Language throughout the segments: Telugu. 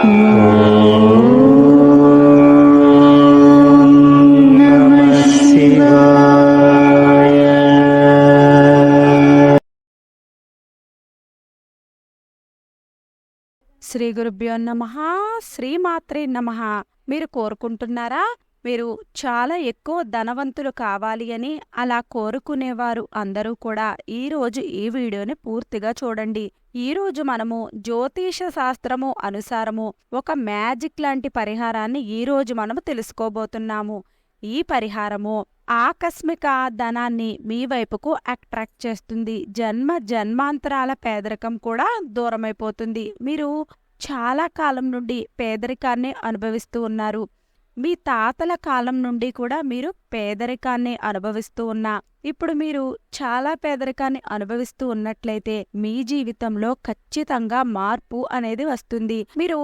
శ్రీ గురుభ్యో నమ శ్రీమాత్రే నమ. మీరు కోరుకుంటున్నారా? మీరు చాలా ఎక్కువ ధనవంతులు కావాలి అని అలా కోరుకునేవారు అందరూ కూడా ఈరోజు ఈ వీడియోని పూర్తిగా చూడండి. ఈ రోజు మనము జ్యోతిష శాస్త్రము అనుసారము ఒక మ్యాజిక్ లాంటి పరిహారాన్ని ఈ రోజు మనము తెలుసుకోబోతున్నాము. ఈ పరిహారము ఆకస్మిక ధనాన్ని మీ వైపుకు అట్రాక్ట్ చేస్తుంది. జన్మ జన్మాంతరాల పేదరికం కూడా దూరమైపోతుంది. మీరు చాలా కాలం నుండి పేదరికాన్ని అనుభవిస్తూ ఉన్నారు. మీ తాతల కాలం నుండి కూడా మీరు పేదరికాన్ని అనుభవిస్తూ ఉన్నా ఇప్పుడు మీరు చాలా పేదరికాన్ని అనుభవిస్తూ ఉన్నట్లయితే మీ జీవితంలో ఖచ్చితంగా మార్పు అనేది వస్తుంది. మీరు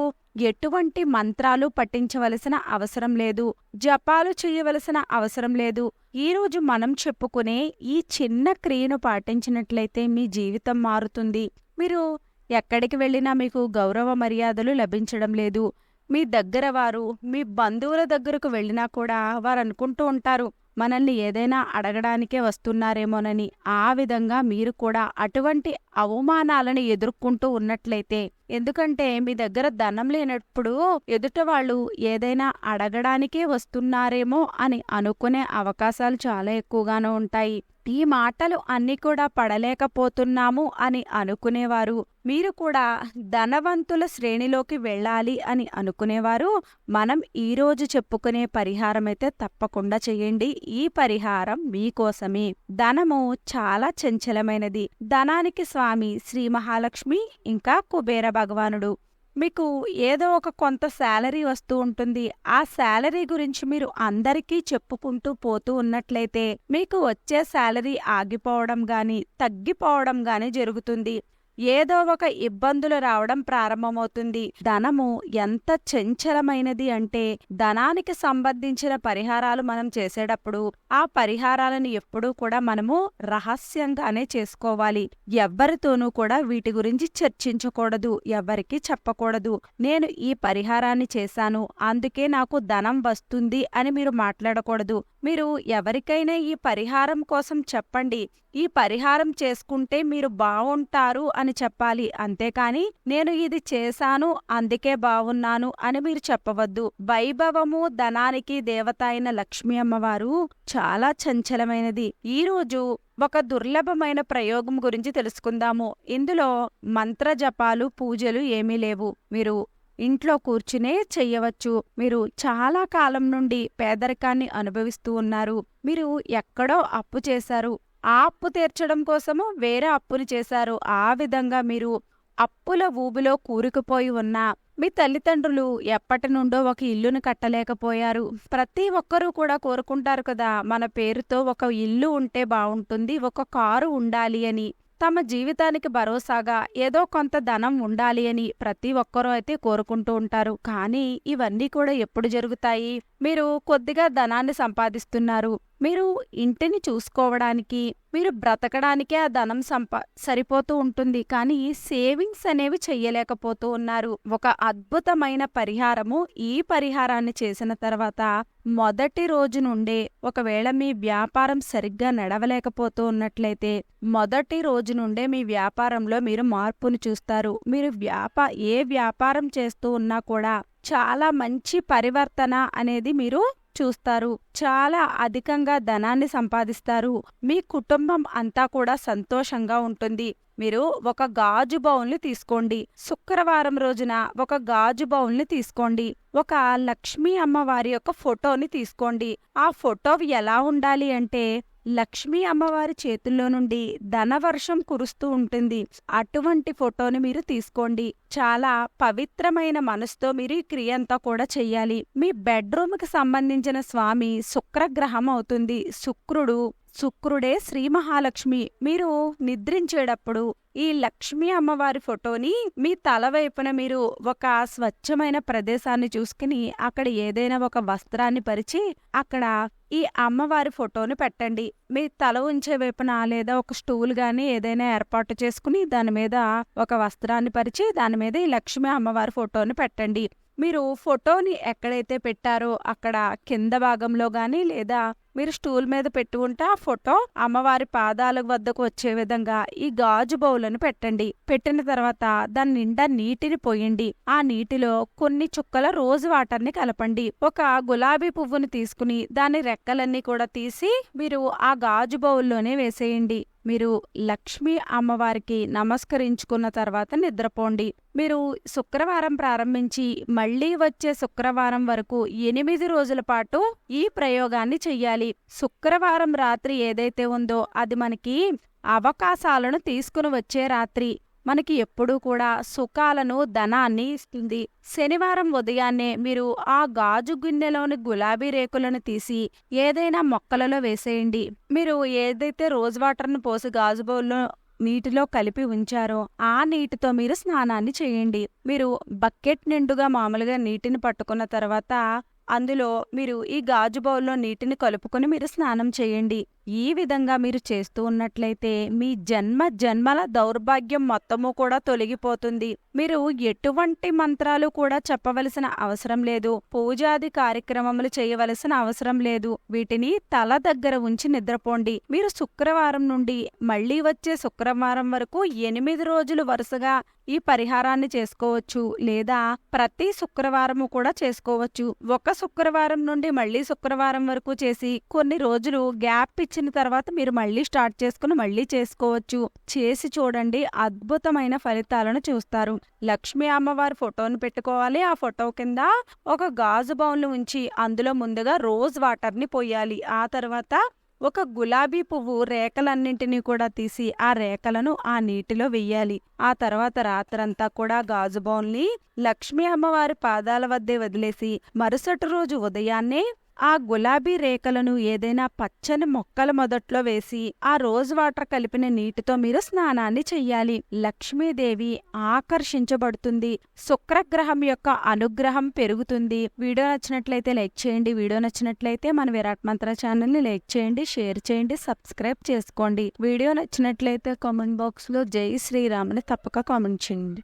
ఎటువంటి మంత్రాలు పట్టించవలసిన అవసరం లేదు జపాలు చేయవలసిన అవసరం లేదు. ఈ రోజు మనం చెప్పుకునే ఈ చిన్న క్రియను పాటించినట్లయితే మీ జీవితం మారుతుంది. మీరు ఎక్కడికి వెళ్ళినా మీకు గౌరవ మర్యాదలు లభించడం లేదు. మీ దగ్గర వారు మీ బంధువుల దగ్గరకు వెళ్ళినా కూడా వారు అనుకుంటూ ఉంటారు మనల్ని ఏదైనా అడగడానికే వస్తున్నారేమోనని. ఆ విధంగా మీరు కూడా అటువంటి అవమానాలను ఎదుర్కొంటూ ఉన్నట్లయితే ఎందుకంటే మీ దగ్గర ధనం లేనప్పుడు ఎదుట వాళ్ళు ఏదైనా అడగడానికే వస్తున్నారేమో అని అనుకునే అవకాశాలు చాలా ఎక్కువగానే ఉంటాయి. ఈ మాటలు అన్నీ కూడా పడలేకపోతున్నాము అని అనుకునేవారు. మీరు కూడా ధనవంతుల శ్రేణిలోకి వెళ్ళాలి అని అనుకునేవారు. మనం ఈరోజు చెప్పుకునే పరిహారం అయితే తప్పకుండా చేయండి. ఈ పరిహారం మీకోసమే ధనము చాలా చంచలమైనది. ధనానికి స్వామి శ్రీ మహాలక్ష్మి ఇంకా కుబేర భగవానుడు. మీకు ఏదో ఒక కొంత శాలరీ వస్తూ ఉంటుంది. ఆ శాలరీ గురించి మీరు అందరికీ చెప్పుకుంటూ పోతూ ఉన్నట్లయితే మీకు వచ్చే శాలరీ ఆగిపోవడం గాని తగ్గిపోవడం గాని జరుగుతుంది. ఏదో ఒక ఇబ్బందులు రావడం ప్రారంభమవుతుంది. ధనము ఎంత చంచలమైనది అంటే ధనానికి సంబంధించిన పరిహారాలు మనం చేసేటప్పుడు ఆ పరిహారాలను ఎప్పుడూ కూడా మనము రహస్యంగానే చేసుకోవాలి. ఎవ్వరితోనూ కూడా వీటి గురించి చర్చించకూడదు ఎవ్వరికీ చెప్పకూడదు. నేను ఈ పరిహారాన్ని చేశాను అందుకే నాకు ధనం వస్తుంది అని మీరు మాట్లాడకూడదు. మీరు ఎవరికైనా ఈ పరిహారం కోసం చెప్పండి. ఈ పరిహారం చేసుకుంటే మీరు బాగుంటారు అని చెప్పాలి. అంతేకాని నేను ఇది చేశాను అందుకే బాగున్నాను అని మీరు చెప్పవద్దు. వైభవము ధనానికి దేవత అయిన లక్ష్మీ అమ్మవారు చాలా చంచలమైనది. ఈ రోజు ఒక దుర్లభమైన ప్రయోగం గురించి తెలుసుకుందాము. ఇందులో మంత్ర జపాలు పూజలు ఏమీ లేవు. మీరు ఇంట్లో కూర్చునే చెయ్యవచ్చు. మీరు చాలా కాలం నుండి పేదరికాన్ని అనుభవిస్తూ ఉన్నారు. మీరు ఎక్కడో అప్పు చేశారు. ఆ అప్పు తీర్చడం కోసము వేరే అప్పుని చేశారు. ఆ విధంగా మీరు అప్పుల ఊబిలో కూరుకుపోయి ఉన్నా మీ తల్లిదండ్రులు ఎప్పటి నుండో ఒక ఇల్లును కట్టలేకపోయారు. ప్రతి ఒక్కరూ కూడా కోరుకుంటారు కదా మన పేరుతో ఒక ఇల్లు ఉంటే బాగుంటుంది ఒక కారు ఉండాలి అని. తమ జీవితానికి భరోసాగా ఏదో కొంత ధనం ఉండాలి అని ప్రతి ఒక్కరూ అయితే కోరుకుంటూ ఉంటారు. కానీ ఇవన్నీ కూడా ఎప్పుడు జరుగుతాయి? మీరు కొద్దిగా ధనాన్ని సంపాదిస్తున్నారు. మీరు ఇంటిని చూసుకోవడానికి మీరు బ్రతకడానికే ఆ ధనం సంపా సరిపోతూ ఉంటుంది. కానీ సేవింగ్స్ అనేవి చెయ్యలేకపోతూ ఉన్నారు. ఒక అద్భుతమైన పరిహారము ఈ పరిహారాన్ని చేసిన తర్వాత మొదటి రోజు నుండే ఒకవేళ మీ వ్యాపారం సరిగ్గా నడవలేకపోతూ ఉన్నట్లయితే మొదటి రోజు నుండే మీ వ్యాపారంలో మీరు మార్పును చూస్తారు. మీరు వ్యాపా ఏ వ్యాపారం చేస్తూ ఉన్నా కూడా చాలా మంచి పరివర్తన అనేది మీరు చూస్తారు. చాలా అధికంగా ధనాన్ని సంపాదిస్తారు. మీ కుటుంబం అంతా కూడా సంతోషంగా ఉంటుంది. మీరు ఒక గాజు బౌల్ని తీసుకోండి. శుక్రవారం రోజున ఒక గాజు బౌల్ని తీసుకోండి. ఒక లక్ష్మీ అమ్మవారి యొక్క ఫోటోని తీసుకోండి. ఆ ఫోటో ఎలా ఉండాలి అంటే లక్ష్మీ అమ్మవారి చేతుల్లో నుండి ధనవర్షం కురుస్తూ ఉంటుంది. అటువంటి ఫోటోని మీరు తీసుకోండి. చాలా పవిత్రమైన మనసుతో మీరు ఈ క్రియ అంతా కూడా చెయ్యాలి. మీ బెడ్రూమ్కి సంబంధించిన స్వామి శుక్రగ్రహం అవుతుంది. శుక్రుడు శుక్రుడే శ్రీ మహాలక్ష్మి. మీరు నిద్రించేటప్పుడు ఈ లక్ష్మీ అమ్మవారి ఫోటోని మీ తల వైపున మీరు ఒక స్వచ్ఛమైన ప్రదేశాన్ని చూసుకుని అక్కడ ఏదైనా ఒక వస్త్రాన్ని పరిచి అక్కడ ఈ అమ్మవారి ఫోటోని పెట్టండి. మీ తల ఉంచే వైపున లేదా ఒక స్టూల్ గాని ఏదైనా ఏర్పాటు చేసుకుని దాని మీద ఒక వస్త్రాన్ని పరిచి దాని మీద ఈ లక్ష్మీ అమ్మవారి ఫోటోని పెట్టండి. మీరు ఫోటోని ఎక్కడైతే పెట్టారో అక్కడ కింద భాగంలో కానీ లేదా మీరు స్టూల్ మీద పెట్టి ఉంటే ఆ ఫోటో అమ్మవారి పాదాల వద్దకు వచ్చే విధంగా ఈ గాజు బౌలను పెట్టండి. పెట్టిన తర్వాత దాని నిండా నీటిని పోయండి. ఆ నీటిలో కొన్ని చుక్కల రోజు వాటర్ని కలపండి. ఒక గులాబీ పువ్వును తీసుకుని దాని రెక్కలన్నీ కూడా తీసి మీరు ఆ గాజు బౌల్లోనే వేసేయండి. మీరు లక్ష్మీ అమ్మవారికి నమస్కరించుకున్న తర్వాత నిద్రపోండి. మీరు శుక్రవారం ప్రారంభించి మళ్ళీ వచ్చే శుక్రవారం వరకు ఎనిమిది రోజుల పాటు ఈ ప్రయోగాన్ని చెయ్యాలి. శుక్రవారం రాత్రి ఏదైతే ఉందో అది మనకి అవకాశాలను తీసుకుని వచ్చే రాత్రి. మనకి ఎప్పుడూ కూడా సుఖాలను ధనాన్ని ఇస్తుంది. శనివారం ఉదయాన్నే మీరు ఆ గాజు గిన్నెలోని గులాబీ రేకులను తీసి ఏదైనా మొక్కలలో వేసేయండి. మీరు ఏదైతే రోజ్ వాటర్ను పోసి గాజు బౌల్లో నీటిలో కలిపి ఉంచారో ఆ నీటితో మీరు స్నానాన్ని చేయండి. మీరు బకెట్ నిండుగా మామూలుగా నీటిని పట్టుకున్న తర్వాత అందులో మీరు ఈ గాజు బౌల్లో నీటిని కలుపుకొని మీరు స్నానం చేయండి. ఈ విధంగా మీరు చేస్తూ ఉన్నట్లయితే మీ జన్మ జన్మల దౌర్భాగ్యం మొత్తము కూడా తొలగిపోతుంది. మీరు ఎటువంటి మంత్రాలు కూడా చెప్పవలసిన అవసరం లేదు. పూజాది కార్యక్రమములు చేయవలసిన అవసరం లేదు. వీటిని తల దగ్గర ఉంచి నిద్రపోండి. మీరు శుక్రవారం నుండి మళ్ళీ వచ్చే శుక్రవారం వరకు ఎనిమిది రోజులు వరుసగా ఈ పరిహారాన్ని చేసుకోవచ్చు. లేదా ప్రతి శుక్రవారము కూడా చేసుకోవచ్చు. ఒక శుక్రవారం నుండి మళ్ళీ శుక్రవారం వరకు చేసి కొన్ని రోజులు గ్యాప్ వచ్చిన తర్వాత మీరు మళ్ళీ స్టార్ట్ చేసుకుని మళ్ళీ చేసుకోవచ్చు. చేసి చూడండి అద్భుతమైన ఫలితాలను చూస్తారు. లక్ష్మీ అమ్మవారి ఫోటోను పెట్టుకోవాలి. ఆ ఫోటో కింద ఒక గాజు బౌన్లు ఉంచి అందులో ముందుగా రోజ్ వాటర్ని పోయాలి. ఆ తర్వాత ఒక గులాబీ పువ్వు రేఖలన్నింటినీ కూడా తీసి ఆ రేఖలను ఆ నీటిలో వెయ్యాలి ఆ తర్వాత రాత్రంతా కూడా గాజు బౌల్ని లక్ష్మీ అమ్మవారి పాదాల వద్దే వదిలేసి మరుసటి రోజు ఉదయాన్నే ఆ గులాబీ రేఖలను ఏదైనా పచ్చని మొక్కల మొదట్లో వేసి ఆ రోజ్ వాటర్ కలిపిన నీటితో మీరు స్నానాన్ని చెయ్యాలి. లక్ష్మీదేవి ఆకర్షించబడుతుంది. శుక్రగ్రహం యొక్క అనుగ్రహం పెరుగుతుంది. వీడియో నచ్చినట్లయితే లైక్ చేయండి. వీడియో నచ్చినట్లయితే మన విరాట్ మంత్ర ఛానల్ని లైక్ చేయండి షేర్ చేయండి సబ్స్క్రైబ్ చేసుకోండి. వీడియో నచ్చినట్లయితే కామెంట్ బాక్స్లో జై శ్రీరామ్ని తప్పక కామెంట్ చేయండి.